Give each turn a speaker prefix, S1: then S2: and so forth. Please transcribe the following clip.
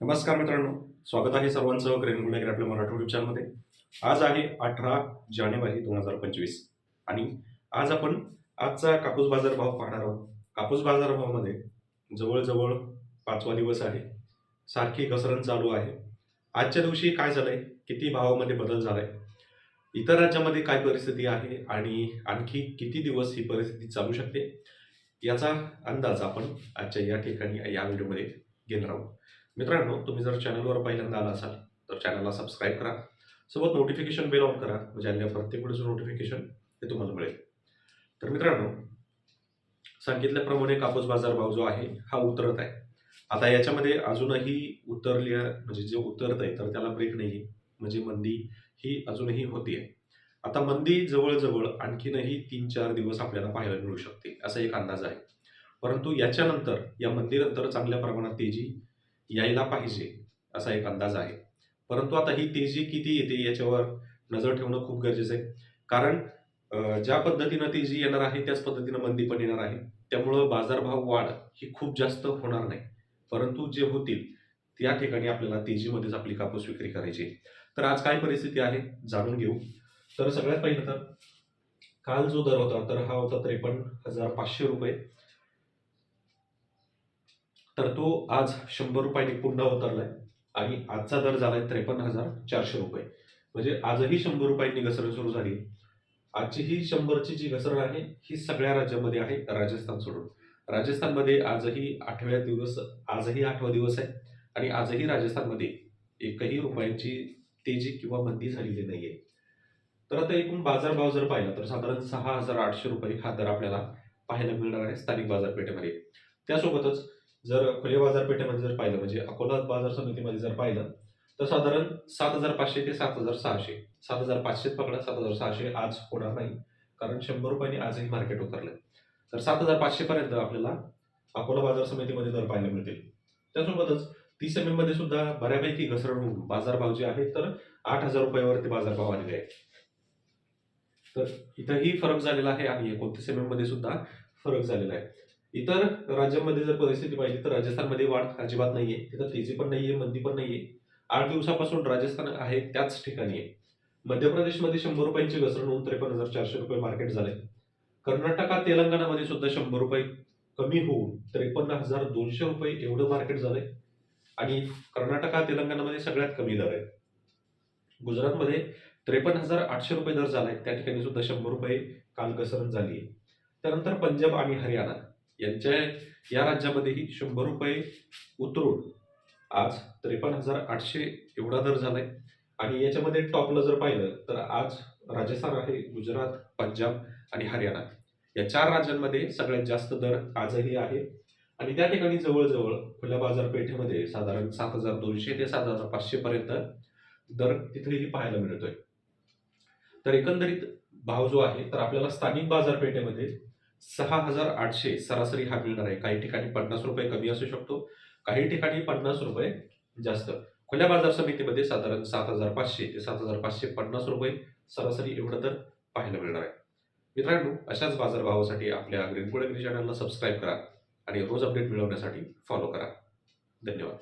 S1: नमस्कार मित्रांनो स्वागत आहे सर्वांचं ग्रेनगुंडेकर आपल्या मराठी युट्यूब चॅनलमध्ये आज आहे अठरा जानेवारी दोन हजार पंचवीस आणि आज आपण आजचा कापूस बाजार भाव पाहणार आहोत. कापूस बाजार भावामध्ये जवळजवळ पाचवा दिवस आहे. सारखी घसरण चालू आहे. आजच्या दिवशी काय झालंय? किती भावामध्ये बदल झालाय? इतर राज्यामध्ये काय परिस्थिती आहे आणि आणखी किती दिवस ही परिस्थिती चालू शकते? याचा अंदाज आपण आजच्या या ठिकाणी या व्हिडिओमध्ये घेणार आहोत. मित्रांनो तुम्ही जर चॅनलवर पहिल्यांदा आला असाल तर चॅनलला सबस्क्राईब करा. सोबत नोटिफिकेशन बेल ऑन करा म्हणजे आलेल्या प्रत्येक वेळेचं नोटिफिकेशन हे तुम्हाला मिळेल. तर मित्रांनो सांगितल्याप्रमाणे कापूस बाजार भाव जो आहे हा उतरत आहे. आता याच्यामध्ये अजूनही उतरली म्हणजे जे उतरत आहे तर त्याला ब्रेक नाही. म्हणजे मंदी ही अजूनही होती आहे. आता मंदी जवळजवळ आणखीनही तीन चार दिवस आपल्याला पाहायला मिळू शकते असा एक अंदाज आहे. परंतु याच्यानंतर या मंदीनंतर चांगल्या प्रमाणात तेजी यायला पाहिजे असा एक अंदाज आहे. परंतु आता ही तेजी किती येते याच्यावर नजर ठेवणं खूप गरजेचं आहे. कारण ज्या पद्धतीनं तेजी येणार आहे त्याच पद्धतीनं मंदी पण येणार आहे. त्यामुळं बाजारभाव वाढ ही खूप जास्त होणार नाही. परंतु जे होतील त्या ठिकाणी आपल्याला तेजीमध्येच आपली कापूस विक्री करायची आहे. तर आज काय परिस्थिती आहे जाणून घेऊ. तर सगळ्यात पहिलं तर काल जो दर होता तर हा होता त्रेपन्न हजार पाचशे रुपये. तर तो आज शंभर रुपयांनी पुन्हा उतरलाय आणि आजचा दर झालाय त्रेपन्न हजार चारशे रुपये. म्हणजे आजही शंभर रुपयांनी घसरण सुरू झाली. आजची ही शंभरची जी घसरण आहे ही सगळ्या राज्यामध्ये आहे राजस्थान सोडून. राजस्थानमध्ये आजही आठव्या दिवस आजही आठवा दिवस आहे आणि आजही राजस्थानमध्ये एकही रुपयांची तेजी किंवा मंदी झालेली नाहीये. तर आता एकूण बाजारभाव जर पाहिला तर साधारण सहा हजार आठशे रुपये हा दर आपल्याला पाहायला मिळणार आहे स्थानिक बाजारपेठेमध्ये. त्यासोबतच जर खुल्या बाजारपेठेमध्ये जर पाहिलं म्हणजे अकोला बाजार समितीमध्ये जर पाहिलं तर साधारण सात हजार पाचशे ते सात हजार सहाशे सात हजार पाचशे पकडा सात हजार सहाशे आज होणार नाही कारण शंभर रुपयांनी आजही मार्केट उतरलं तर सात हजार पाचशे पर्यंत आपल्याला अकोला बाजार समितीमध्ये दर पाहायला मिळतील. त्यासोबतच तीस एम एममध्ये सुद्धा बऱ्यापैकी घसरण होऊन बाजारभाव जे आहेत तर आठ हजार रुपयावरती बाजारभाव आलेले आहे तर इथंही फरक झालेला आहे आणि एकोणतीस एम एममध्ये सुद्धा फरक झालेला आहे. इतर राज्यांमध्ये जर परिस्थिती पाहिली तर राजस्थानमध्ये वाढ अजिबात नाहीये. तिथं तेजी पण नाहीये मंदी पण नाहीये. आठ दिवसापासून राजस्थान आहे त्याच ठिकाणी आहे. मध्य प्रदेशमध्ये शंभर रुपयांची घसरण होऊन त्रेपन्न हजार चारशे रुपये मार्केट झाले. कर्नाटकात तेलंगणामध्ये सुद्धा शंभर रुपये कमी होऊन त्रेपन्न हजार दोनशे रुपये एवढं मार्केट झालंय. आणि कर्नाटका तेलंगणामध्ये सगळ्यात कमी दर आहे. गुजरातमध्ये त्रेपन्न हजार आठशे रुपये दर झालाय. त्या ठिकाणी सुद्धा शंभर रुपये काल घसरण झाली आहे त्यानंतर पंजाब आणि हरियाणा. यांच्या या राज्यामध्येही शंभर रुपये उतरून आज त्रेपन्न हजार आठशे एवढा दर झालाय. आणि याच्यामध्ये टॉपला जर पाहिलं तर आज राजस्थान आहे गुजरात पंजाब आणि हरियाणा. या चार राज्यांमध्ये सगळ्यात जास्त दर आजही आहे. आणि त्या ठिकाणी जवळजवळ खुल्या बाजारपेठेमध्ये साधारण सात हजार दोनशे ते सात हजार पाचशे पर्यंत दर तिथेही पाहायला मिळतोय. तर एकंदरीत भाव जो आहे तर आपल्याला स्थानिक बाजारपेठेमध्ये सहा हजार आठशे सरासरी हा मिळणार आहे. काही ठिकाणी पन्नास रुपये कमी असू शकतो काही ठिकाणी पन्नास रुपये जास्त. खुल्या बाजार समितीमध्ये साधारण सात हजार पाचशे ते सात हजार पाचशे पन्नास रुपये सरासरी एवढं तर पाहायला मिळणार आहे. मित्रांनो अशाच बाजारभावासाठी आपल्या ग्रीनपुळे चॅनलला सबस्क्राईब करा आणि रोज अपडेट मिळवण्यासाठी फॉलो करा. धन्यवाद.